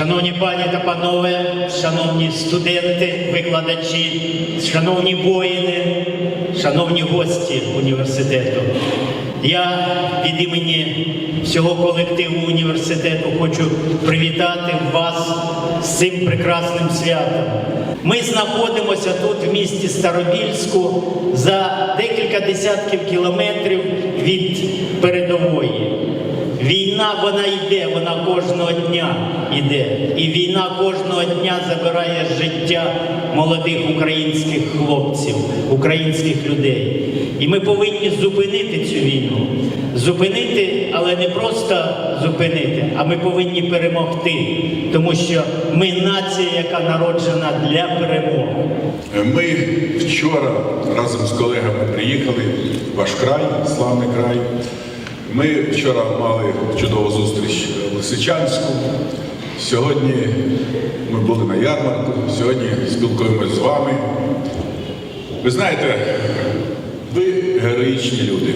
Шановні пані та панове, шановні студенти, викладачі, шановні воїни, шановні гості університету. Я від імені всього колективу університету хочу привітати вас з цим прекрасним святом. Ми знаходимося тут в місті Старобільську за декілька десятків кілометрів від передової. Війна вона йде, вона кожного дня йде. І війна кожного дня забирає життя молодих українських хлопців, українських людей. І ми повинні зупинити цю війну. Зупинити, але не просто зупинити, а ми повинні перемогти, тому що ми нація, яка народжена для перемоги. Ми вчора разом з колегами приїхали в ваш край, славний край. Ми вчора мали чудову зустріч в Лисичанську. Сьогодні ми були на ярмарку, сьогодні спілкуємося з вами. Ви знаєте, ви героїчні люди.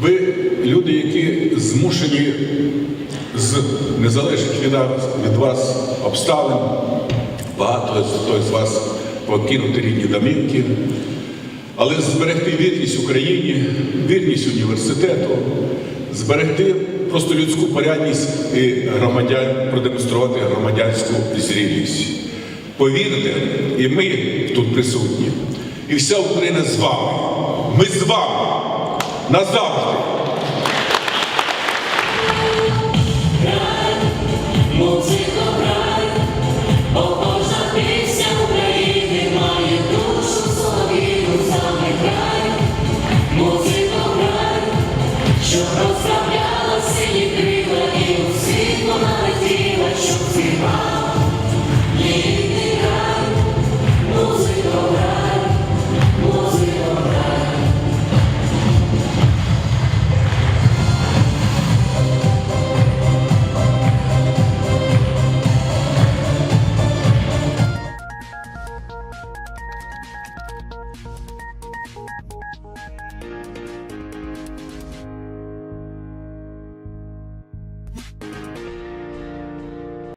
Ви люди, які змушені з незалежних від, вас обставин, багато хто з вас покинути рідні домівки, але зберегти вірність Україні, вірність університету, зберегти просто людську порядність і громадян, продемонструвати громадянську зрілість. Повірте, і ми тут присутні, і вся Україна з вами. Ми з вами назавжди. земля в